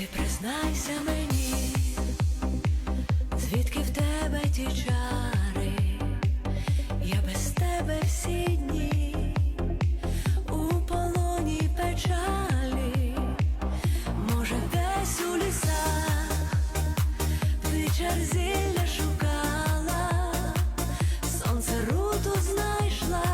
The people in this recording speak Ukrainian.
Ти признайся мені, звідки в тебе ті чари, я без тебе всі дні у полоні печалі, може, десь у лісах ти зілля шукала, сонце руту знайшла,